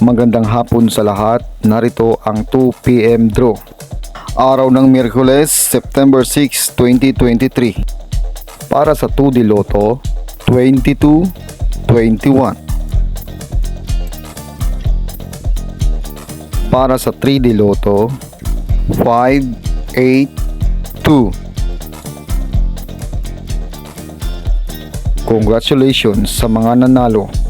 Magandang hapon sa lahat. Narito ang 2pm draw. Araw ng Miyerkules, September 6, 2023. Para sa 2D Lotto, 22, 21. Para sa 3D Lotto, 5, 8, 2. Congratulations sa mga nanalo.